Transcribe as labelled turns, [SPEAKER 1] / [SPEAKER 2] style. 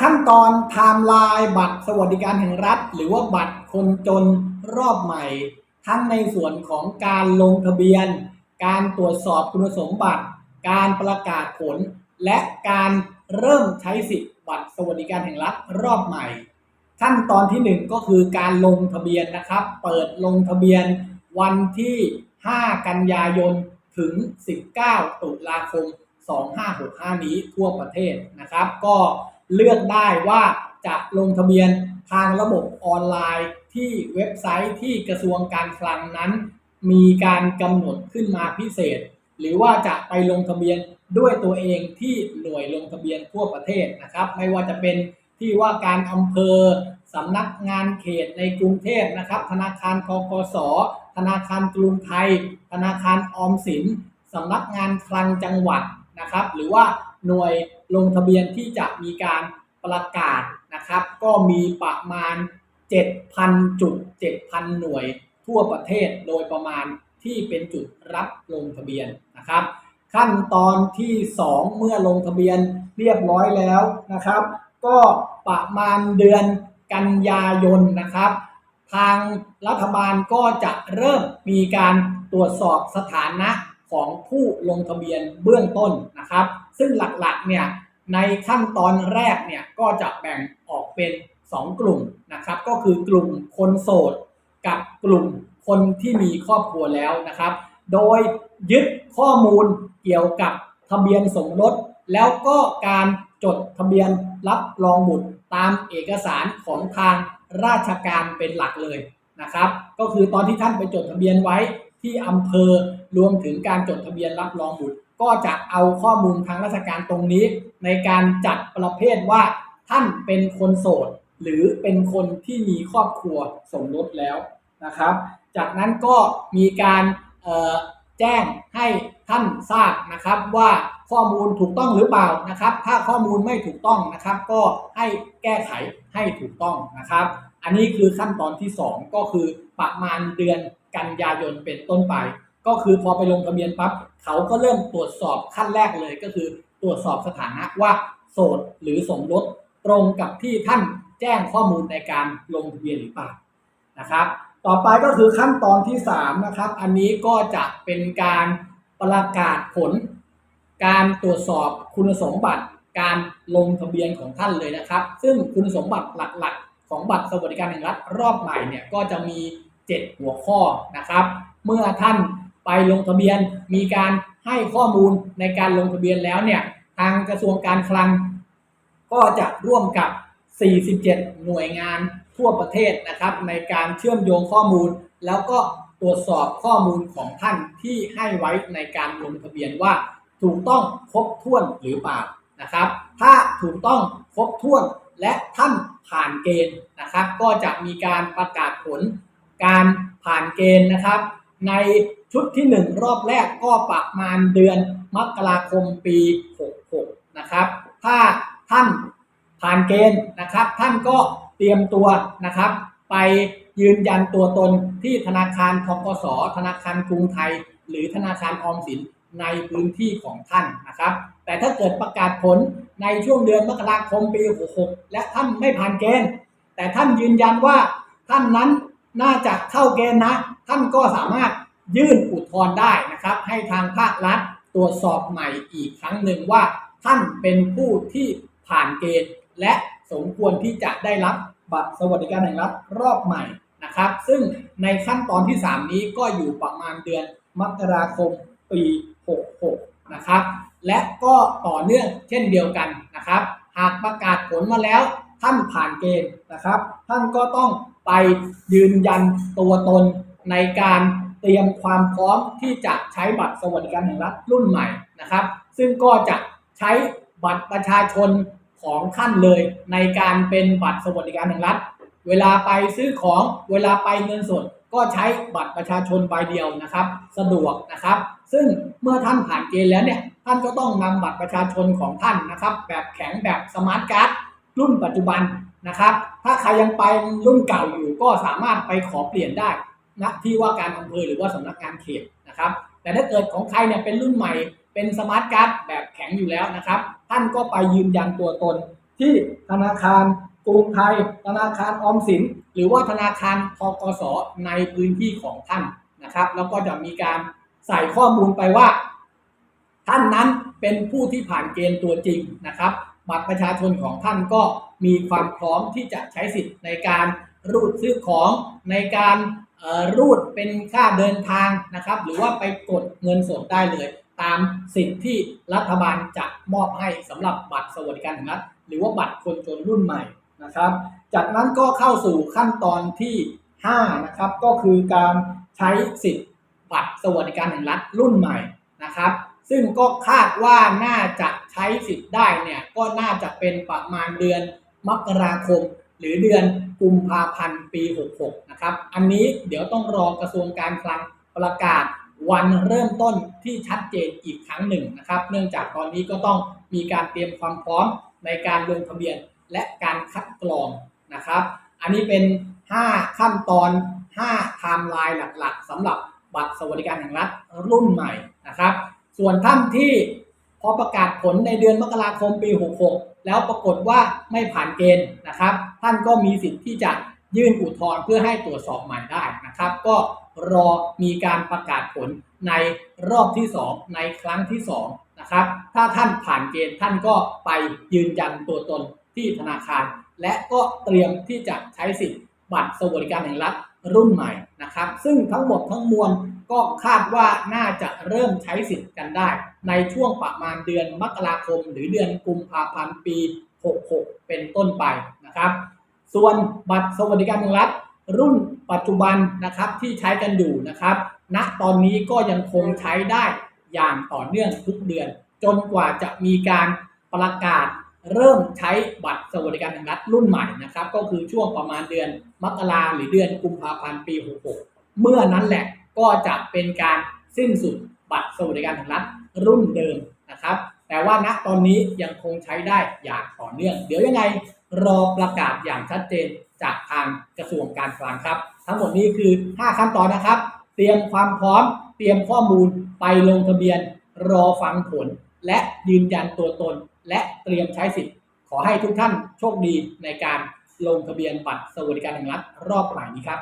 [SPEAKER 1] ขั้นตอนไทม์ไลน์บัตรสวัสดิการแห่งรัฐ หรือว่าบัตรคนจนรอบใหม่ ทั้งในส่วนของการลงทะเบียน การตรวจสอบคุณสมบัติ การประกาศผล และการเริ่มใช้สิทธิ์บัตรสวัสดิการแห่งรัฐรอบใหม่ ขั้นตอนที่หนึ่งก็คือการลงทะเบียนนะครับ เปิดลงทะเบียนวันที่ 5 กันยายนถึง 19 ตุลาคม 2565 นี้ทั่วประเทศนะครับ ก็ เลือกได้ว่าจะลงทะเบียนทางระบบออนไลน์ ที่เว็บไซต์ที่กระทรวงการคลังนั้น มีการกำหนดขึ้นมาพิเศษ หรือว่าจะไปลงทะเบียนด้วยตัวเองที่หน่วยลงทะเบียนทั่วประเทศนะครับ ไม่ว่าจะเป็นที่ว่าการอำเภอสำนักงานเขตในกรุงเทพนะครับ ธนาคารกกส ธนาคารกรุงไทย ธนาคารออมสินสำนักงานคลังจังหวัดนะครับ หรือว่าหน่วย ลงทะเบียนที่จะมีการประกาศนะครับ ก็มีประมาณ 7,000 จุด 7,000 หน่วยทั่วประเทศโดยประมาณที่เป็นจุดรับลงทะเบียนนะครับ ขั้นตอนที่ 2 เมื่อลงทะเบียนเรียบร้อยแล้วนะครับ ก็ประมาณเดือนกันยายนนะครับ ทางรัฐบาลก็จะเริ่มมีการตรวจสอบสถานะ ของผู้ลงทะเบียนเบื้องต้นนะครับ ซึ่งหลักๆเนี่ยในขั้นตอนแรกเนี่ยก็จะแบ่งออกเป็น 2 กลุ่มนะครับ ก็คือกลุ่มคนโสด กับกลุ่มคนที่มีครอบครัวแล้วนะครับ โดยยึดข้อมูลเกี่ยวกับทะเบียนสมรสแล้วก็การจดทะเบียนรับรองบุตรตามเอกสารของทางราชการเป็นหลักเลยนะครับ ก็คือตอนที่ท่านไปจดทะเบียนไว้ ที่อำเภอรวมถึงการจดทะเบียนรับรองบุตร ก็จะเอาข้อมูลทางราชการตรงนี้ ในการจัดประเภทว่าท่านเป็นคนโสด หรือเป็นคนที่มีครอบครัวสมรสแล้วนะครับ จากนั้นก็มีการแจ้งให้ท่านทราบนะครับว่าข้อมูลถูกต้องหรือเปล่านะครับ ถ้าข้อมูลไม่ถูกต้องนะครับ ก็ให้แก้ไขให้ถูกต้องนะครับ อันนี้คือขั้นตอนที่ 2 ก็คือประมาณเดือน กันยายนเป็นต้นไป ก็คือพอไปลงทะเบียนปั๊บเขาก็เริ่มตรวจสอบขั้นแรกเลยก็คือตรวจสอบสถานะว่าโสดหรือสมรสตรงกับที่ท่านแจ้งข้อมูลในการลงทะเบียนหรือเปล่านะครับ ต่อไปก็คือขั้นตอนที่3นะครับ อันนี้ก็จะเป็นการประกาศผล การตรวจสอบคุณสมบัติการลงทะเบียนของท่านเลยนะครับ ซึ่งคุณสมบัติหลักๆ ของบัตรสวัสดิการแห่งรัฐรอบใหม่เนี่ยก็จะมี 7 หัวข้อนะครับ เมื่อท่านไปลงทะเบียนมีการให้ข้อมูลในการลงทะเบียนแล้วเนี่ยทางกระทรวงการคลัง ก็จะร่วมกับ 47 หน่วยงานทั่วประเทศนะครับ ในการเชื่อมโยงข้อมูล แล้วก็ตรวจสอบข้อมูลของท่านที่ให้ไว้ในการลงทะเบียนว่าถูกต้องครบถ้วนหรือเปล่านะครับ ถ้าถูกต้องครบถ้วนและท่านผ่านเกณฑ์นะครับ ก็จะมีการประกาศผล การผ่านเกณฑ์นะครับ ในชุดที่ 1 รอบแรกก็ประมาณเดือนมกราคมปี 66 นะครับ ถ้าท่านผ่านเกณฑ์นะครับ ท่านก็เตรียมตัวนะครับ ไปยืนยันตัวตนที่ธนาคารทกสธนาคารกรุงไทย หรือธนาคารออมสินในพื้นที่ของท่านนะครับ แต่ถ้าเกิดประกาศผลในช่วงเดือนมกราคมปี 66 และท่านไม่ผ่านเกณฑ์ แต่ท่านยืนยันว่าท่านนั้น น่าจะเข้าเกณฑ์นะ ท่านก็สามารถยื่นอุทธรณ์ได้นะครับ ให้ทางภาครัฐตรวจสอบใหม่อีกครั้งหนึ่งว่า ท่านเป็นผู้ที่ผ่านเกณฑ์ และสมควรที่จะได้รับบัตรสวัสดิการแห่งรัฐรอบใหม่นะครับ ซึ่งในขั้นตอนที่ 3 นี้ก็อยู่ประมาณเดือนมกราคมปี 66 นะครับ และก็ต่อเนื่องเช่นเดียวกันนะครับ หากประกาศผลมาแล้วท่านผ่านเกณฑ์นะครับ ท่านก็ต้อง ไปยืนยันตัวตนในการเตรียมความพร้อมที่จะใช้บัตรสวัสดิการแห่งรัฐรุ่นใหม่นะครับ ซึ่งก็จะใช้บัตรประชาชนของท่านเลย ในการเป็นบัตรสวัสดิการแห่งรัฐ เวลาไปซื้อของเวลาไปเงินสดก็ใช้บัตรประชาชนใบเดียวนะครับ สะดวกนะครับ ซึ่งเมื่อท่านผ่านเกณฑ์แล้วเนี่ยท่านก็ต้องนำบัตรประชาชนของท่านนะครับ แบบแข็งแบบสมาร์ทการ์ดรุ่นปัจจุบัน นะครับ ถ้าใครยังไปรุ่นเก่าอยู่ก็สามารถไปขอเปลี่ยนได้ณที่ว่าการอำเภอหรือว่าสำนักงานเขตนะครับ แต่ถ้าเกิดของใครเนี่ยเป็นรุ่นใหม่เป็นสมาร์ทการ์ดแบบแข็งอยู่แล้วนะครับ ท่านก็ไปยืนยันตัวตนที่ธนาคารกรุงไทย ธนาคารออมสิน หรือว่าธนาคารทกสในพื้นที่ของท่านนะครับ แล้วก็จะมีการใส่ข้อมูลไปว่า ท่านนั้นเป็นผู้ที่ผ่านเกณฑ์ตัวจริงนะครับ บัตรประชาชนของท่านก็มีความพร้อมที่จะใช้สิทธิ์ในการรูดซื้อของในการรูดเป็นค่าเดินทางนะครับ หรือว่าไปกดเงินสดได้เลย ตามสิทธิ์ที่รัฐบาลจะมอบให้สำหรับบัตรสวัสดิการแห่งรัฐหรือว่าบัตรคนจนรุ่นใหม่นะครับ จากนั้นก็เข้าสู่ขั้นตอนที่5นะครับก็คือการใช้สิทธิ์บัตรสวัสดิการแห่งรัฐรุ่นใหม่นะครับ ซึ่งก็คาดว่าน่าจะใช้สิทธิ์ได้เนี่ยก็น่าจะเป็นประมาณเดือนมกราคม หรือเดือนกุมภาพันธ์ปี 66 นะครับ อันนี้เดี๋ยวต้องรอกระทรวงการคลังประกาศวันเริ่มต้นที่ชัดเจนอีกครั้งหนึ่งนะครับ เนื่องจากตอนนี้ก็ต้องมีการเตรียมความพร้อมในการลงทะเบียนและการคัดกรองนะครับ อันนี้เป็น 5 ขั้นตอน 5 ไทม์ไลน์หลักๆสำหรับบัตรสวัสดิการแห่งรัฐรุ่นใหม่นะครับ ส่วนท่านที่พอประกาศผลในเดือนมกราคมปี 66 แล้วปรากฏว่าไม่ผ่านเกณฑ์นะครับ ท่านก็มีสิทธิ์ที่จะยื่นอุทธรณ์เพื่อให้ตรวจสอบใหม่ได้นะครับ ก็รอมีการประกาศผลในรอบที่ 2 ในครั้งที่2นะครับ ถ้าท่านผ่านเกณฑ์ท่านก็ไปยืนยันตัวตนที่ธนาคาร และก็เตรียมที่จะใช้สิทธิ์บัตรสวัสดิการแห่งรัฐรุ่นใหม่นะครับ ซึ่งทั้งหมดทั้งมวล ก็คาดว่าน่าจะเริ่มใช้สิทธิ์กันได้ ในช่วงประมาณเดือนมกราคม หรือเดือนกุมภาพันธ์ปี 66 เป็นต้นไปนะครับ ส่วนบัตรสวัสดิการแห่งรัฐ รุ่นปัจจุบันนะครับที่ใช้กันอยู่นะครับณตอนนี้ก็ยังคงใช้ได้อย่างต่อเนื่องทุกเดือน จนกว่าจะมีการประกาศเริ่มใช้บัตรสวัสดิการแห่งรัฐรุ่นใหม่นะครับ ก็คือช่วงประมาณเดือนมกราหรือเดือนกุมภาพันธ์ปี 66 เมื่อนั้นแหละ ก็จะเป็นการสิ้นสุดบัตรสวัสดิการแห่งรัฐรุ่นเดิมนะครับ แต่ว่าณตอนนี้ยังคงใช้ได้อย่างต่อเนื่อง เดี๋ยวยังไงรอประกาศอย่างชัดเจนจากทางกระทรวงการคลังครับ ทั้งหมดนี้คือ 5 ขั้นตอนนะครับ เตรียมความพร้อม เตรียมข้อมูลไปลงทะเบียน รอฟังผล และยืนยันตัวตน และเตรียมใช้สิทธิ์ ขอให้ทุกท่านโชคดีในการลงทะเบียนบัตรสวัสดิการแห่งรัฐรอบใหม่นี้ครับ